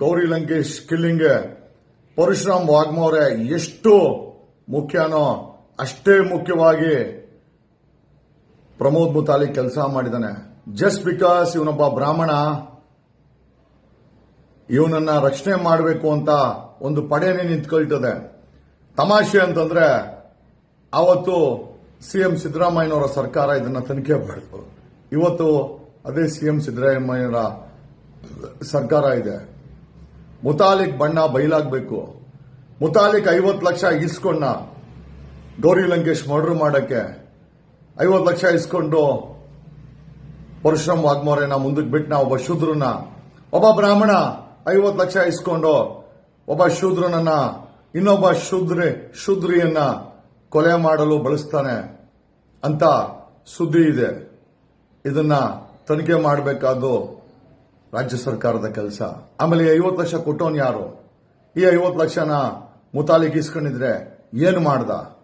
Gauri Lankesh killing, Parashuram Waghmore ಎಷ್ಟು ಮುಖ್ಯನೋ ಅಷ್ಟೇ ಮುಖ್ಯವಾಗಿ ಪ್ರಮೋದ್ ಮುತಾಲಿ ಕೆಲಸ ಮಾಡಿದಾನೆ ಜಸ್ಟ್ ಬಿಕಾಸ್ ಇವನೊಬ್ಬ ಬ್ರಾಹ್ಮಣ, ಇವನನ್ನ ರಕ್ಷಣೆ ಮಾಡಬೇಕು ಅಂತ ಒಂದು ಪಡೆನೇ ನಿಂತ್ಕೊಳ್ತದೆ. ತಮಾಷೆ ಅಂತಂದ್ರೆ ಅವತ್ತು ಸಿಎಂ ಸಿದ್ದರಾಮಯ್ಯನವರ ಸರ್ಕಾರ ಇದನ್ನ ತನಿಖೆ ಮಾಡಿತು ಇವತ್ತು ಅದೇ ಸಿಎಂ ಸಿದ್ದರಾಮಯ್ಯನವರ ಸರ್ಕಾರ ಇದೆ. ಮುತಾಲಿಕ್ ಬಣ್ಣ ಬಯಲಾಗಬೇಕು ಮುತಾಲಿಕ್ ಐವತ್ತು ಲಕ್ಷ ಇಸ್ಕೊಂಡ ಗೌರಿ ಲಂಕೇಶ್ ಮರ್ಡರ್ ಮಾಡೋಕ್ಕೆ. ಐವತ್ತು ಲಕ್ಷ ಇಸ್ಕೊಂಡು ಪರಶುರಾಮ್ ವಾಗ್ಮೋರೆನ ಮುಂದಕ್ಕೆ ಬಿಟ್ಟು ನಾವು ಒಬ್ಬ ಶೂದ್ರನ ಒಬ್ಬ ಬ್ರಾಹ್ಮಣ ಐವತ್ತು ಲಕ್ಷ ಇಸ್ಕೊಂಡು ಒಬ್ಬ ಶೂದ್ರನನ್ನ, ಇನ್ನೊಬ್ಬ ಶೂದ್ರಿ, ಶೂದ್ರಿಯನ್ನ ಕೊಲೆ ಮಾಡಲು ಬಳಸ್ತಾನೆ ಅಂತ ಸುದ್ದಿ ಇದೆ. ಇದನ್ನ ತನಿಖೆ ಮಾಡಬೇಕಾದ್ದು ರಾಜ್ಯ ಸರ್ಕಾರದ ಕೆಲಸ. ಆಮೇಲೆ ಐವತ್ತು ಲಕ್ಷ ಕೊಟ್ಟವನು ಯಾರು? ಈ ಐವತ್ತು ಲಕ್ಷನ ಮುತಾಲಿಕ್ ಇಸ್ಕೊಂಡಿದ್ರೆ ಏನು ಮಾಡ್ದ?